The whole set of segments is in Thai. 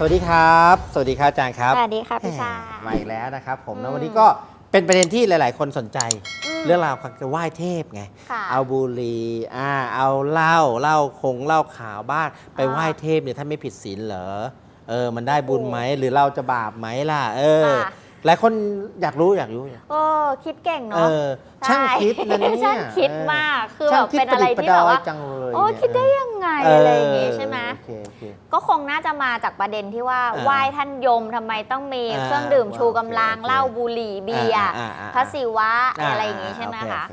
สวัสดีครับ สวัสดีครับอาจารย์ครับสวัสดีค่ะพี่ชาแหมมาอีกแล้วนะครับผมอืแล้วมวันนี้ก็เป็นประเด็นที่หลาย ๆ คนสนใจมเรื่องราวการจะไหว้เทพไง ค่ะเอาบุหรี่อ่าเอาเหล้าเหล้าคงเหล้าขาวบ้านไปอ่าไหว้เทพเนี่ยท่านไม่ผิดศีลเหรอเออมันได้บุญไหมหรือเราจะบาปไหมล่ะ เออ ค่ะ หลายคนอยากรู้อยากรู้โอ้คิดเก่งเอเนาะอช่างคิดนะเนี่ยช่างคิดเออมากคือช่าแบงบคิดเป็นประอะไรดิษฐ์ประที่ดแบบอยว่าจังเลยโอ้เนี่ยคิดได้ยังไงเอะไรอย่างงี้ใช่ไหมโอเคโอเคก็คงน่าจะมาจากประเด็นที่ว่าอ่าไหว้ท่านยมทำไมต้องมีอ่าเครื่องดื่มชูกำลังโอเคเหล้าบุหรี่เบียร์อ่าอ่าอ่าพระศิวะอ่าอะไรอย่างงี้ใช่ไหมโอเคะโอ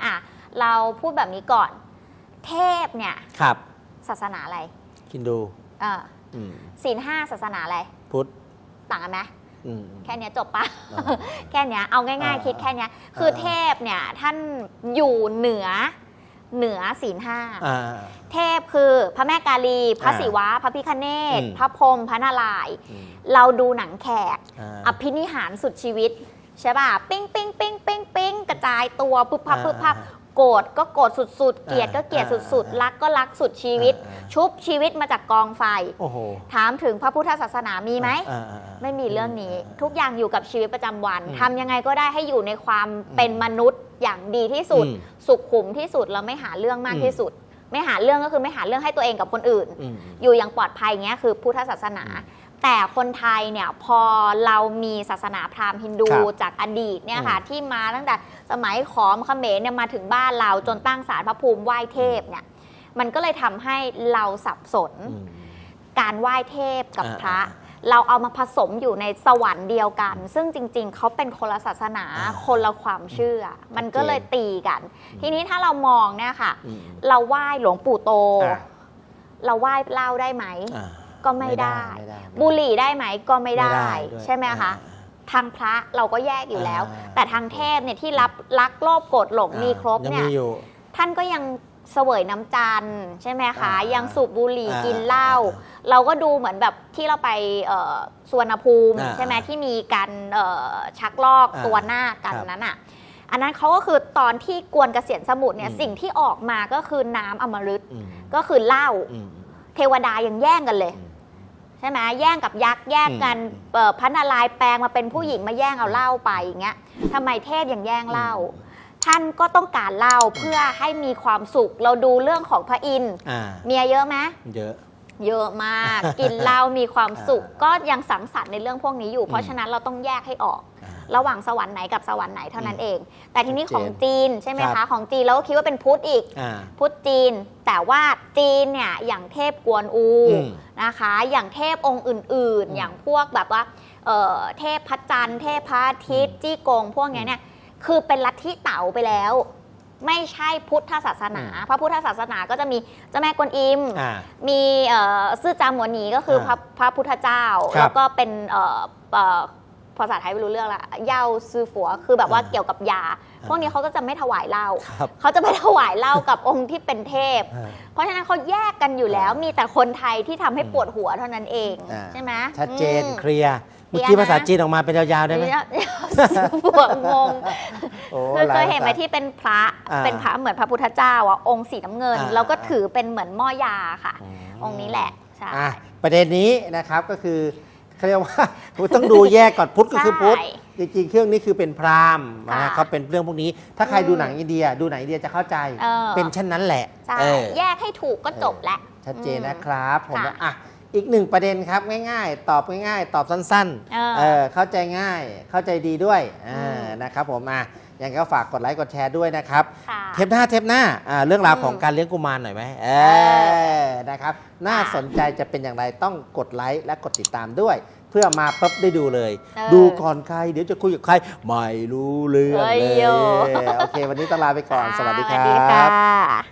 เอะเราพูดแบบนี้ก่อน เทพเนี่ยครับ ศาสนาอะไรคินดูเอออืมศีลห้าศาสนาอะไร พุทธต่างกันไหมอืม แค่เนี้ยจบปะอ่าแค่เนี้ยเอาง่ายอ่าๆคิดแค่เนี้ยคืออาเทพเนี่ยท่านอยู่เหนือเหนือศีลห้าอ่าเทพคือพระแม่กาลี พระอ่าศิวะ พระพิคเนศอืมพระพรหมพระนารายณ์อืมเราดูหนังแขกอ่าอภินิหารสุดชีวิต ใช่ป่ะ ปิ้งปิ้งปิ้งปิ้งปิ้งกระจายตัวปุ๊บพับอ่าปุ๊บพับ โกรธก็โกรธสุดๆ เกลียดก็เกลียดอ่าสุดอ่าๆรักก็รักสุดชีวิตอ่าอ่าชุบชีวิตมาจากกองไฟ โอ้โห ถามถึงพระพุทธศาสนามีไหม อ่าอ่าอ่า ไม่มีเรื่องนี้ ทุกอย่างอยู่กับชีวิตประจำวันอืมทำยังไงก็ได้ให้อยู่ในความเป็นมนุษย์อย่างดีที่สุด อืมสุขุมที่สุดแล้วไม่หาเรื่องมากอืม ที่สุด ไม่หาเรื่องก็คือไม่หาเรื่องให้ตัวเองกับคนอื่น อืม อยู่อย่างปลอดภัยเงี้ยคือพุทธศาสนา แต่คนไทยเนี่ยพอเรามีศาสนาพราหมณ์ฮินดูครับจากอดีตเนี่ยอืมค่ะที่มาตั้งแต่ สมัยขอมเขมรเนี่ยมาถึงบ้านเราจนตั้งศาลพระภูมิไหว้เทพเนี่ยมันก็เลยทำให้เราสับสนอืมการไหว้เทพกับอ่าพระอ่าเราเอามาผสมอยู่ในสวรรค์เดียวกัน ซึ่งจริง ๆ เขาเป็นคนละศาสนาอ่าคนละความเชื่อ มันก็เลยตีกัน ทีนี้ถ้าเรามองเนี่ยค่ะอืมเราไหว้หลวงปู่โตอ่าเราไหว้เหล้าได้ไหมอ่าก็ไม่ได้ไม่ได้ บุหรี่ได้ไหมก็ไม่ได้ด้วยใช่ไหมคะอ่า ทางพระเราก็แยกอยู่แล้ว อ่า แต่ทางเทพเนี่ยที่รับรักโลภโกรธหลงมีครบยังเนี่ยมีอยู่ ท่านก็ยังเสวยน้ำจันทร์ใช่ไหมคะ อ่ายัยังสูบบุหรี่อ่ากินเหล้าอ่เราก็ดูเหมือนแบบที่เราไปเอ่อสุวรรณภูมิอ่าใช่ไหมที่มีการเอ่อชักลอกอ่าตัวหน้ากันครับนั้นอะอันนั้นเขาก็คือตอนที่กวนเกษียณสมุทรเนี่ยอืม สิ่งที่ออกมาก็คือน้ำอมฤตอืมก็คือเหล้าอืม เทวดายังแย่งกันเลย อืมใช่ไหมแย่งกับยักษ์แย่งกันอืมเอ่อพระนารายณ์แปลงมาเป็นผู้หญิงมาแย่งเอาเหล้าไปอย่างเงี้ยทำไมเทพยังแย่งเหล้าท่านก็ต้องการเหล้าเพื่อให้มีความสุขเราดูเรื่องของพระอินทร์อ่าเมียเยอะไหมเยอะ เยอะมาก กินเหล้ามีความสุขอ่าก็ยังสังสรรค์ในเรื่องพวกนี้อยู่ เพอืราะมฉะนั้นเราต้องแยกให้ออกอ่าระหว่างสวรรค์ไหนกับสวรรค์ไหนเท่านั้นเอง แต่ทีนี้ชัดเจนของจีนใช่ไหมครัคะบของจีนเราก็คิดว่าเป็นพุทธอีกอ่าพุทธจีน แต่ว่าจีนเนี่ยอย่างเทพกวนอูอืมนะคะ อย่างเทพองค์อื่น อืมๆอย่างพวกแบบว่าเอ่อเทพพระจันทร์เทพพระอาทิตย์จี้กงพวกเนี้ยเนี่ยคือเป็นลัทธิเต๋าไปแล้ว ไม่ใช่พุทธศาสนา พระพุทธศาสนาก็จะมีเจ้าแม่กวนอิม อ่า มีเอ่อซื่อจามหมวหนีก็คือพระพระพุทธเจ้า ครับแล้วก็เป็นเอ่อเอ่อภาษาไทยไม่รู้เรื่องละเย่าซือฝัวคือแบบว่าอ่าเกี่ยวกับยา พวกนี้เขาก็จะไม่ถวายเหล้าครับ เขาจะไปถวายเหล้ากับองค์ที่เป็นเทพ อ่า เพราะฉะนั้นเขาแยกกันอยู่แล้วอ่ามีมีแต่คนไทยที่ทำให้อืมปวดหัวเท่านั้นเองอ่า ใช่ไหมชัดเจนอืม เคลียร์ เมื่อเคลีกี้ยร์ภาษานะจีนออกมาเป็นยาวๆได้ไหมเนี่ยปวดงงโอ้คือเคยลาเห็นไหมภาษาที่เป็นพระอ่าเป็นพระเหมือนพระพุทธเจ้าอะองค์สีน้ำเงินอ่าแล้วก็ถือเป็นเหมือนหม้อยาค่ะอืมองค์นี้แหละใช่อะประเด็นนี้นะครับก็คือเขาเรียกว่าต้องดูแยกก่อนพุทธก็คือพุทธใช่จริงๆเครื่องนี้คือเป็นพราหมณ์นะค่ะเขาเป็นเรื่องพวกนี้ ถ้าใครอืมดูหนังอินเดีย ดูหนังอินเดียจะเข้าใจเออเป็นเช่นนั้นแหละใช่เออแยกให้ถูกก็จบแล้วชัดเจนอืมนะครับผมค่ะว่าอะ อีกหนึ่งประเด็นครับง่ายๆ ตอบง่ายๆ ตอบสั้นเออๆเออเข้าใจง่ายเข้าใจดีด้วยอ่าอืมนะครับผมอะยังไงก็ฝากกดไลค์กดแชร์ด้วยนะครับค่ะเทปหน้าเทปหน้าอ่าเรื่องราวอืมของการเลี้ยงกุมารหน่อยไหมเอเออนะครับน่าค่ะสนใจจะเป็นอย่างไรต้องกดไลค์และกดติดตามด้วย เพื่อมาปุ๊บได้ดูเลยเออดูก่อนใครเดี๋ยวจะคุยกับใครไม่รู้เรื่องเอ้ยเลยโยโอเค วันนี้ต้องลาไปก่อนสวัสดีคสวัสรัดีค่บะ